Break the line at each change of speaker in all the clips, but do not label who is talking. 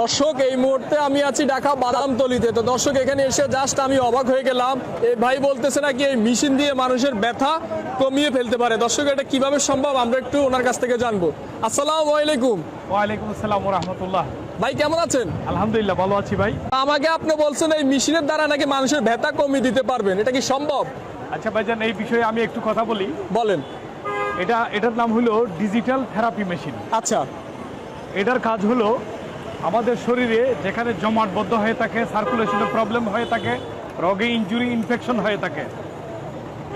দর্শক এই মুহূর্তে আমি আছি ঢাকা বাদামতলিতে। তো দর্শক এখানে এসে জাস্ট আমি অবাক হয়ে গেলাম। এই ভাই বলতেছে নাকি এই মেশিন দিয়ে মানুষের ব্যথা কমিয়ে ফেলতে পারে। দর্শক এটা কীভাবে সম্ভব? আমরা একটু ওনার কাছ থেকে জানব। আসসালাম আলাইকুম।
ওয়ালাইকুম আসসালাম রহমতুল্লাহ।
ভাই কেমন আছেন?
আলহামদুলিল্লাহ ভালো আছি ভাই।
আমাকে আপনি বলছেন এই মেশিনের দ্বারা নাকি মানুষের ব্যথা কমিয়ে দিতে পারবেন। এটা কি সম্ভব?
আচ্ছা ভাইজান এই বিষয়ে আমি একটু কথা বলি।
বলেন।
এটা এটার নাম হলো ডিজিটাল থেরাপি মেশিন
আচ্ছা।
এটার কাজ হলো আমাদের শরীরে যেখানে জমাটবদ্ধ হয়ে থাকে সার্কুলেশনের প্রবলেম হয়ে থাকে রোগে ইনজুরি ইনফেকশন হয়ে থাকে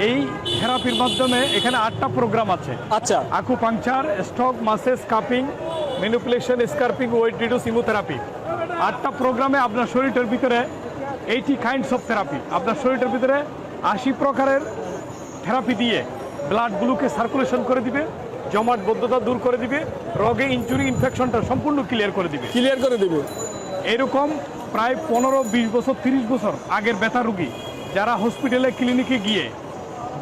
এই থেরাপির মাধ্যমে এখানে আটটা প্রোগ্রাম আছে।
আচ্ছা।
Acupuncture stock massage cupping manipulation scraping weight reduce hemotherapy আটটা প্রোগ্রামে আপনার শরীরের ভিতরে এইটি কাইন্ডস অফ থেরাপি আপনার শরীরের ভিতরে আশি প্রকারের থেরাপি দিয়ে ব্লাডগুলোকে সার্কুলেশন করে দিবে। জমাটবদ্ধতা দূর করে দিবে রোগে ইনজুরি ইনফেকশনটা সম্পূর্ণ ক্লিয়ার করে দিবে।
ক্লিয়ার করে দিবে।
এরকম প্রায় পনেরো বিশ বছর তিরিশ বছর আগের ব্যথা রুগী যারা হসপিটালে ক্লিনিকে গিয়ে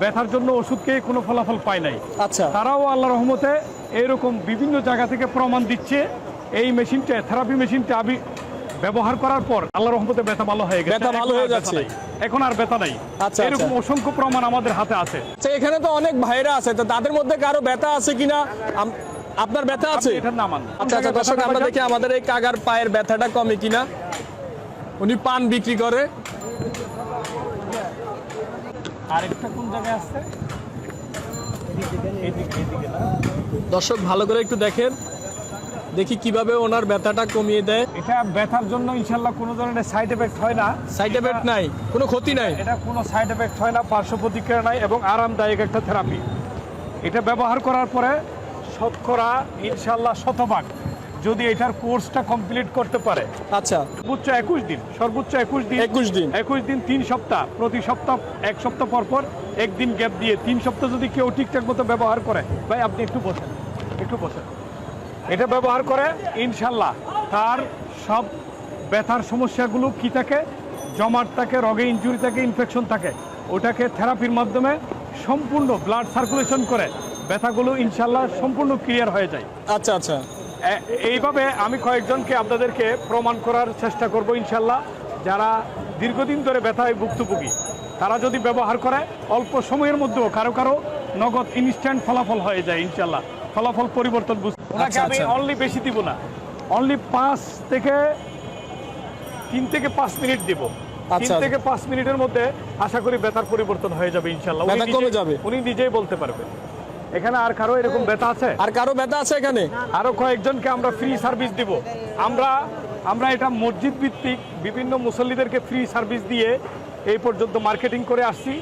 ব্যথার জন্য ওষুধ খেয়ে কোনো ফলাফল পায় নাই।
আচ্ছা।
তারাও আল্লাহ রহমতে এরকম বিভিন্ন জায়গা থেকে প্রমাণ দিচ্ছে। এই মেশিনটা থেরাপি মেশিনটা আমি ব্যবহার করার পর আল্লাহ রহমতে ব্যথা ভালো হয়ে গেছে।
ব্যথা ভালো হয়ে যাচ্ছে।
এখন আর ব্যথা নাই।
আচ্ছা,
এরকম
আচ্ছা।
অসংখ্য প্রমাণ আমাদের হাতে আছে।
আচ্ছা এখানে তো অনেক ভাইরা আছে তো তাদের মধ্যে কারও ব্যথা আছে কিনা? আপনার ব্যথা আছে?
এটার নাম
আচ্ছা আচ্ছা দর্শক আমরা দেখি আমাদের এই কাগার পায়ের ব্যথাটা কমে কিনা। উনি পান বিক্রি করে।
আরেকটা কোন জায়গায় আছে?
দর্শক ভালো করে একটু দেখেন। দেখি কীভাবে ওনার ব্যথাটা কমিয়ে দেয়।
এটা ব্যথার জন্য ইনশাল্লাহ কোনো ধরনের সাইড এফেক্ট হয় না।
সাইড এফেক্ট নাই কোনো ক্ষতি নাই।
এটা কোনো সাইড এফেক্ট হয় না পার্শ্ব প্রতিক্রিয়া নাই এবং আরামদায়ক একটা থেরাপি এটা ব্যবহার করার পরে শতকরা ইনশাল্লাহ শতভাগ যদি এটার কোর্সটা কমপ্লিট করতে পারে।
আচ্ছা।
সর্বোচ্চ একুশ দিন সর্বোচ্চ একুশ দিন
21 দিন।
একুশ দিন তিন সপ্তাহ প্রতি সপ্তাহ এক সপ্তাহ পর পর একদিন গ্যাপ দিয়ে তিন সপ্তাহ যদি কেউ ঠিকঠাক মতো ব্যবহার করে ভাই আপনি একটু বসেন একটু বসেন। এটা ব্যবহার করে ইনশাল্লাহ তার সব ব্যথার সমস্যাগুলো কি থাকে? জমাট থাকে রগে ইঞ্জুরি থাকে ইনফেকশন থাকে ওটাকে থেরাপির মাধ্যমে সম্পূর্ণ ব্লাড সার্কুলেশন করে ব্যথাগুলো ইনশাল্লাহ সম্পূর্ণ ক্লিয়ার হয়ে যায়।
আচ্ছা আচ্ছা।
এইভাবে আমি কয়েকজনকে আপনাদেরকে প্রমাণ করার চেষ্টা করব ইনশাল্লাহ। যারা দীর্ঘদিন ধরে ব্যথায় ভুক্তভোগী তারা যদি ব্যবহার করে অল্প সময়ের মধ্যেও কারও কারও নগদ ইনস্ট্যান্ট ফলাফল হয়ে যায় ইনশাল্লাহ। ফলাফল পরিবর্তন বুঝতে ওনাকে
আচ্ছা,
আমি
আচ্ছা।
অনলি বেশি দিব না। অনলি পাঁচ থেকে তিন থেকে পাঁচ মিনিট দিব। তিন
আচ্ছা।
থেকে পাঁচ মিনিটের মধ্যে আশা করি ব্যথার পরিবর্তন হয়ে যাবে ইনশাল্লাহ উনি
কমে যাবে।
উনি নিজেই বলতে পারবে। এখানে আর কারও এরকম ব্যথা আছে?
আর কারও ব্যথা আছে এখানে?
আরও কয়েকজনকে আমরা ফ্রি সার্ভিস দিব। আমরা আমরা এটা মসজিদ ভিত্তিক বিভিন্ন মুসল্লিদেরকে ফ্রি সার্ভিস দিয়ে এই পর্যন্ত মার্কেটিং করে আসছি।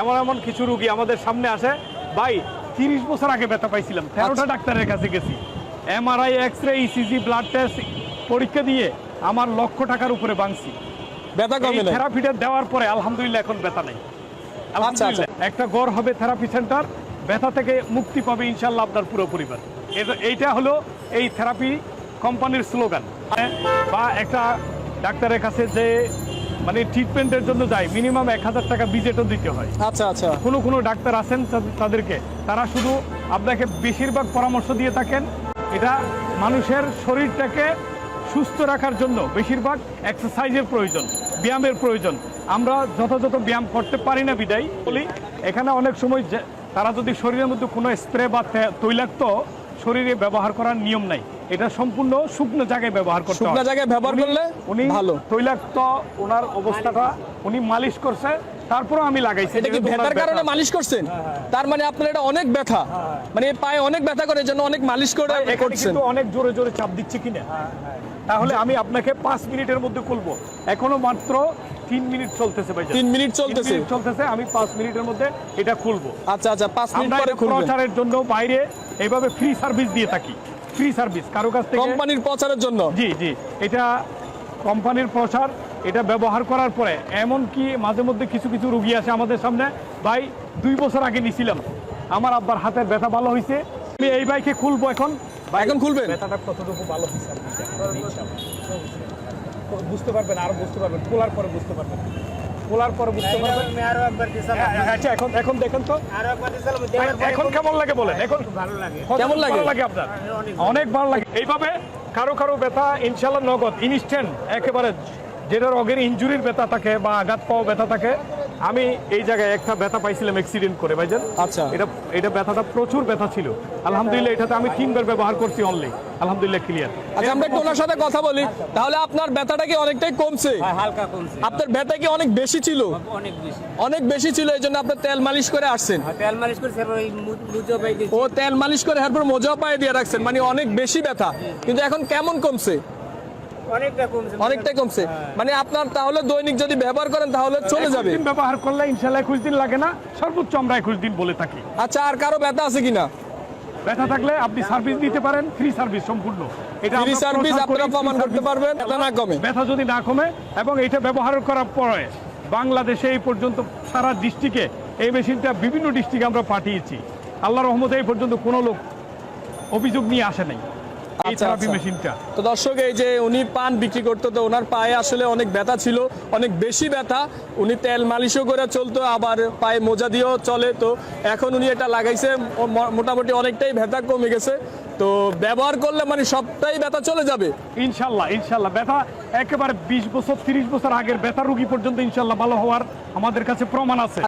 এমন এমন কিছু রুগী আমাদের সামনে আসে ভাই তিরিশ বছর আগে ব্যথা পাইছিলাম। তেরোটা
আচ্ছা।
ডাক্তারের কাছে গেছি। MRI X ray ECG blood test পরীক্ষা দিয়ে আমার লক্ষ টাকার উপরে বাংছি
ব্যথা কমে
থেরাপিটা দেওয়ার পরে আলহামদুলিল্লাহ এখন ব্যথা নেই। আলহামদুলিল্লাহ। একটা গড় হবে থেরাপি সেন্টার ব্যথা থেকে মুক্তি পাবে ইনশাল্লাহ আপনার পুরো পরিবার। এইটা হলো এই থেরাপি কোম্পানির স্লোগান বা একটা ডাক্তারের কাছে যে মানে ট্রিটমেন্টের জন্য যায় মিনিমাম এক হাজার টাকা বিজেটও দিতে হয়।
আচ্ছা আচ্ছা।
কোনো কোনো ডাক্তার আছেন তাদেরকে? তারা শুধু আপনাকে বেশিরভাগ পরামর্শ দিয়ে থাকেন। এটা মানুষের শরীরটাকে সুস্থ রাখার জন্য বেশিরভাগ এক্সারসাইজের প্রয়োজন ব্যায়ামের প্রয়োজন। আমরা যথাযথ ব্যায়াম করতে পারি না বিদায়। বলি এখানে অনেক সময় তারা যদি শরীরের মধ্যে কোনো স্প্রে বা তৈলাক্ত শরীরে ব্যবহার করার নিয়ম নাই। এটা সম্পূর্ণ শুকনো জায়গায় ব্যবহার করতে
শুকনো জায়গায় ব্যবহার করলে
উনি
ভালো।
তৈলাক্ত ওনার অবস্থাটা উনি মালিশ করছে তারপরও আমি লাগাইছি
এটা কি ব্যথার কারণে মালিশ করছেন? তার মানে আপনার এটা অনেক ব্যথা। মানে পায়ে অনেক ব্যথা করে জন্য অনেক মালিশ করে করছেন।
কিন্তু অনেক জোরে জোরে চাপ দিচ্ছে কিনা। তাহলে আমি আপনাকে পাঁচ মিনিটের মধ্যে খুলবো। এখনও মাত্র তিন মিনিট চলতেছে ভাই
তিন মিনিট চলতেছে।
চলতেছে আমি পাঁচ মিনিটের মধ্যে এটা খুলবো।
আচ্ছা আচ্ছা পাঁচ মিনিট পরে
এটা
খুলবেন।
প্রচারের জন্য বাইরে এইভাবে ফ্রি সার্ভিস দিয়ে থাকি। ফ্রি সার্ভিস কারও কাছ থেকে
কোম্পানির প্রচারের জন্য?
জি জি। এটা কোম্পানির প্রচার এটা ব্যবহার করার পরে এমন কি মাঝে মধ্যে কিছু কিছু রুগী আছে আমাদের সামনে। ভাই দুই বছর আগে নিছিলাম। আমার আব্বার হাতের ব্যথা ভালো হয়েছে আমি এই বাইকে খুলবো এখন।
এখন খুলবেন?
ব্যথাটা কতটুকু ভালো হয়েছে। বুঝতে পারবেন আরও বুঝতে পারবেন খোলার পরে বুঝতে পারবেন। খোলার পর বুঝতে পারবেন।
আরও একবার দিছিলাম
হ্যাঁ, আচ্ছা এখন এখন দেখেন তো।
আরও একবার দিছিলাম
এখন কেমন লাগে বলেন? এখন
ভালো লাগে।
কেমন লাগে?
ভালো লাগে আপনার? অনেক ভালো লাগে। এইভাবে কারও কারও ব্যথা ইনশাল্লাহ নগদ। ইনস্ট্যান্ট একেবারে যেটা রোগের ইনজুরির ব্যথা থাকে বা আঘাত পাওয়া ব্যথা থাকে আমি এই জায়গায় একটা ব্যথা পাইছিলাম অ্যাক্সিডেন্ট করে ভাইজান।
আচ্ছা।
এটা এটা ব্যথাটা প্রচুর ব্যথা ছিল। আলহামদুলিল্লাহ এটাতে আমি তিনবার ব্যবহার করছি অনলি আলহামদুলিল্লাহ ক্লিয়ার
আচ্ছা আমরা একটু ওনার সাথে কথা বলি। তাহলে আপনার ব্যথাটা কি অনেকটাই কমছে?
হ্যাঁ, হালকা কমছে।
আপনার ব্যথা কি অনেক বেশি ছিল?
অনেক বেশি।
অনেক বেশি ছিল এই জন্য আপনার তেল মালিশ করে আসছেন।
আর তেল মালিশ করে তারপর ওই মুজো পাই
ও তেল মালিশ করে এরপর মোজা পায়ে দিয়ে রাখছেন মানে অনেক বেশি ব্যথা। কিন্তু এখন কেমন কমছে?
অনেকটা কমছে।
মানে আপনার তাহলে দৈনিক যদি ব্যবহার করেন তাহলে চলে যাবে।
ব্যবহার করলে ইনশাল্লাহ একুশ দিন লাগে না সর্বোচ্চ আমরা একুশ দিন বলে থাকি।
আচ্ছা আর কারও ব্যথা আছে কিনা?
ব্যথা থাকলে আপনি সার্ভিস দিতে পারেন ফ্রি সার্ভিস সম্পূর্ণ। এটা
ফ্রি সার্ভিস আপনারা প্রমাণ করতে পারবেন ব্যথা না কমে।
ব্যথা যদি না কমে এবং এটা ব্যবহার করার পরে বাংলাদেশে এই পর্যন্ত সারা ডিস্ট্রিক্টে এই মেশিনটা বিভিন্ন ডিস্ট্রিক্টে আমরা পাঠিয়েছি। আল্লাহ রহমতে এই পর্যন্ত কোনো লোক অভিযোগ নিয়ে আসে নাই।
আচ্ছা, আচ্ছা।
মেশিনটা
তো দর্শক এই যে উনি পান বিক্রি করতো তো ওনার পায়ে আসলে অনেক ব্যথা ছিল অনেক বেশি ব্যথা। উনি তেল মালিশও করে চলতো আবার পায়ে মোজা দিয়েও চলে। তো এখন উনি এটা লাগাইছে মোটামুটি অনেকটাই ব্যথা কমে গেছে। তো ব্যবহার করলে মানে সবটাই ব্যথা চলে যাবে।
ইনশাল্লাহ ইনশাল্লাহ। ব্যথা একেবারে বিশ বছর তিরিশ বছর আগের ব্যথা রুগী পর্যন্ত ইনশাল্লাহ ভালো হওয়ার আমাদের কাছে প্রমাণ আছে।